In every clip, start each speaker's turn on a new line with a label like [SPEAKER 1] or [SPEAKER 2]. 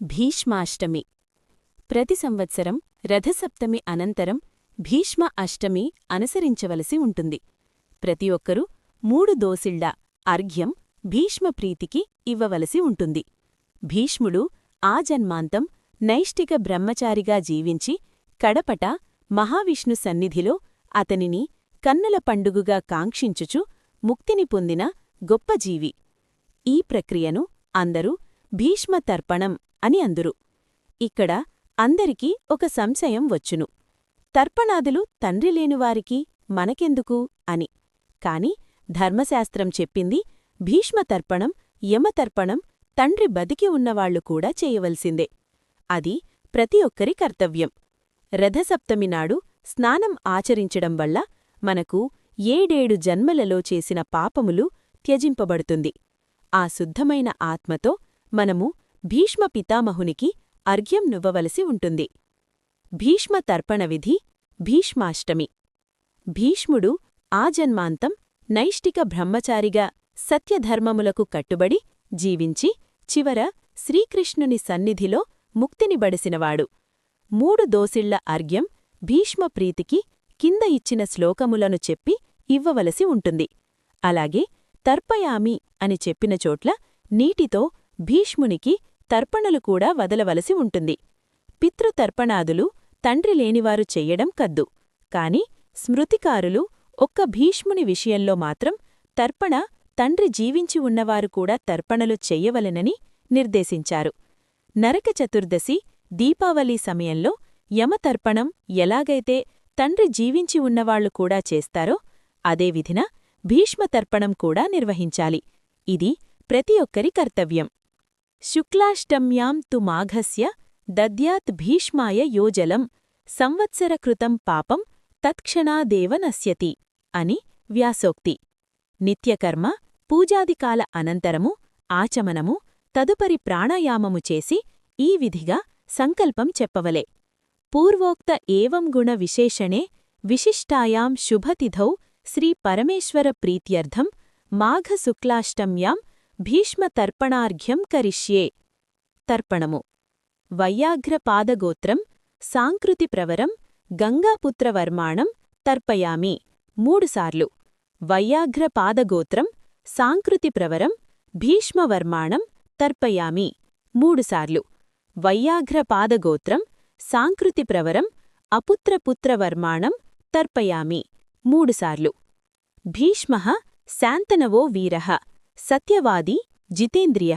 [SPEAKER 1] భీష్మాష్టమి. ప్రతి సంవత్సరం రథసప్తమి అనంతరం భీష్మ అష్టమి అనుసరించవలసి ఉంటుంది. ప్రతి ఒక్కరూ మూడు దోసిళ్ళ అర్ఘ్యం భీష్మ ప్రీతికి ఇవ్వవలసి ఉంటుంది. భీష్ముడు ఆ జన్మాంతం నైష్టిక బ్రహ్మచారిగా జీవించి కడపట మహావిష్ణు సన్నిధిలో అతనిని కన్నుల పండుగుగా కాంక్షించుచు ముక్తిని పొందిన గొప్ప జీవి. ఈ ప్రక్రియను అందరూ భీష్మ తర్పణం అని అందురు. ఇక్కడ అందరికీ ఒక సంశయం వచ్చును. తర్పణాదులు తండ్రి లేనివారికి మనకెందుకు? అని. కాని ధర్మశాస్త్రం చెప్పింది భీష్మతర్పణం యమతర్పణం తండ్రి బతికి ఉన్నవాళ్ళు కూడా చేయవలసిందే. అది ప్రతి ఒక్కరి కర్తవ్యం. రథసప్తమి నాడు స్నానం ఆచరించడం వల్ల మనకు ఏడేడు జన్మలలో చేసిన పాపములు త్యజింపబడుతుంది. ఆ శుద్ధమైన ఆత్మతో మనము భీష్మ పితామహునికి అర్ఘ్యం నువ్వవలసి ఉంటుంది. భీష్మ తర్పణ విధి భీష్మాష్టమి. భీష్ముడు ఆ జన్మాంతం నైష్టిక బ్రహ్మచారిగా సత్యధర్మములకు కట్టుబడి జీవించి చివర శ్రీకృష్ణుని సన్నిధిలో ముక్తిని బడిసినవాడు. మూడు దోసిళ్ళ అర్ఘ్యం భీష్మ ప్రీతికి కింద ఇచ్చిన శ్లోకములను చెప్పి ఇవ్వవలసి ఉంటుంది. అలాగే తర్పయామి అని చెప్పిన చోట్ల నీటితో భీష్మునికి తర్పణలు కూడా వదలవలసి ఉంటుంది. పితృతర్పణాదులు తండ్రి లేనివారు చెయ్యడం కద్దు. కాని స్మృతికారులు ఒక్క భీష్ముని విషయంలో మాత్రం తర్పణ తండ్రి జీవించి ఉన్నవారు కూడా తర్పణలు చెయ్యవలెనని నిర్దేశించారు. నరక చతుర్దశి దీపావళి సమయంలో యమతర్పణం ఎలాగైతే తండ్రి జీవించి ఉన్నవాళ్ళు కూడా చేస్తారో అదే విధిన భీష్మతర్పణం కూడా నిర్వహించాలి. ఇది ప్రతి ఒక్కరి కర్తవ్యం. శుక్లాష్టమ్యాం తు మాఘస్య దద్యాత్ భీష్మాయ యోజలం సంవత్సరకృతం పాపం తత్క్షణాదేవ నశ్యతి అని వ్యాసోక్తి. నిత్యకర్మ పూజాదికాల అనంతరము ఆచమనము తదుపరి ప్రాణాయామము చేసి ఈ విధిగా సంకల్పం చెప్పవలే. పూర్వోక్త ఏవం గుణ విశేషణే విశిష్టాయాం శుభతిథౌ శ్రీ పరమేశ్వర ప్రీత్యర్థం మాఘశుక్లాష్టమ్యాం భీష్మతర్పణార్ఘ్యం కరిష్యే. తర్పణము. వయ్యాఘ్రపాదగోత్రం సాంకృతిప్రవరం గంగాపుత్రవర్మాణం తర్పయామి. మూడుసార్లు వయ్యాఘ్రపాదగోత్రం సాంకృతిప్రవరం భీష్మవర్మాణం తర్పయామి. మూడుసార్లు వయ్యాఘ్రపాదగోత్రం సాంకృతిప్రవరం అపుత్రపుత్రవర్మాణం తర్పయామి. మూడుసార్లు భీష్మ శాంతనవో వీర. సత్యవాది జితేంద్రియ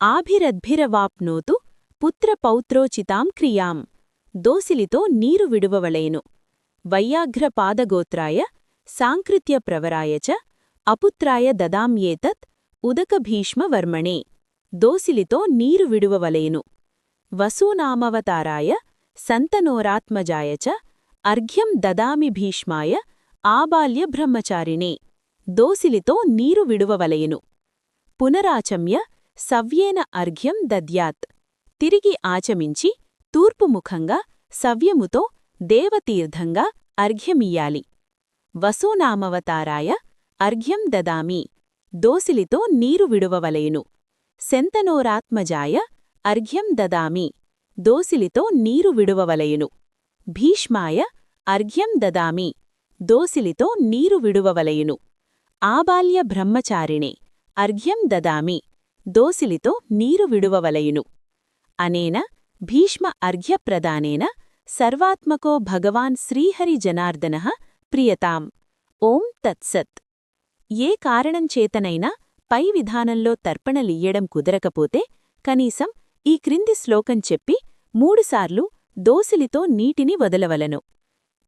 [SPEAKER 1] ఆభిరద్భిరవాప్నోతు పుత్రపౌత్రోచితాం క్రియాం దోసిలితో నీరు విడువవలేను వయ్యాఘ్రపాదగోత్రాయ సాంకృత్యప్రవరాయ చ అపుత్రాయ దదామ్యేతత్ ఉదకభీష్మవర్మణే దోసిలితో నీరు విడువవలేను వసూనామవతారాయ సంతనోరాత్మజాయ చ అర్ఘ్యం దదామి భీష్మాయ ఆబాల్య బ్రహ్మచారిణే దోసిలితో నీరు విడువవలయను పునరాచమ్య సవ్యేన అర్ఘ్యం దద్యాత్. తిరిగి ఆచమించి తూర్పుముఖంగా సవ్యముతో దేవతీర్థంగా అర్ఘ్యమియ్యాలి. వసూనామవతారాయ అర్ఘ్యం దదామి. దోసిలితో నీరు విడువవలయును శంతనోరాత్మజాయ అర్ఘ్యం దదామి. దోసిలితో నీరు విడువవలయును భీష్మాయ అర్ఘ్యం దదామి. దోసిలితో నీరు విడువవలయును ఆబాల్య బ్రహ్మచారిణే అర్ఘ్యం దదామి దోసిలితో నీరు విడువవలయును. అనేన భీష్మ అర్ఘ్యప్రదానేన సర్వాత్మకో భగవాన్ శ్రీహరి జనార్దన ప్రియతాం. ఓం తత్సత్. ఏ కారణంచేతనైనా పై విధానంలో తర్పణలియ్యడం కుదరకపోతే కనీసం ఈ క్రింది శ్లోకం చెప్పి మూడుసార్లు దోసిలితో నీటిని వదలవలను.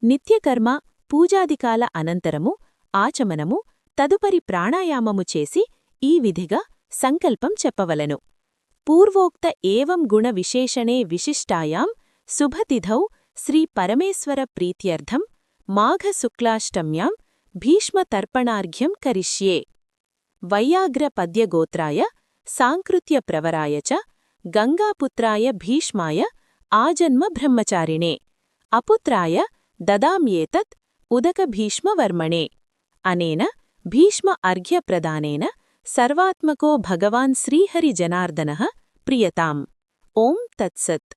[SPEAKER 1] నిత్యకర్మ పూజాదికాల అనంతరము ఆచమనము తదుపరి ప్రాణాయామము చేసి ఈ విధిగా సంకల్పం చెప్పవలను. పూర్వోక్త ఏవం గుణ విశేషణే విశిష్టాయాం శుభతిథౌ శ్రీ పరమేశ్వర ప్రీత్యర్థం మాఘశుక్లాష్టమ్యాం భీష్మతర్పణార్ఘ్యం కరిష్యే. వయ్యాగ్రపద్యగోత్రాయ సాంకృత్యప్రవరాయ చ గంగాపుత్రాయ భీష్మాయ ఆజన్మ బ్రహ్మచారిణే. అపుత్రాయ దదామ్యేతత్ ఉదకభీష్మవర్మణే అనేన భీష్మ అర్ఘ్యప్రదానేన సర్వాత్మకో భగవాన్ శ్రీహరి జనార్దన ప్రియతాం ఓం తత్సత్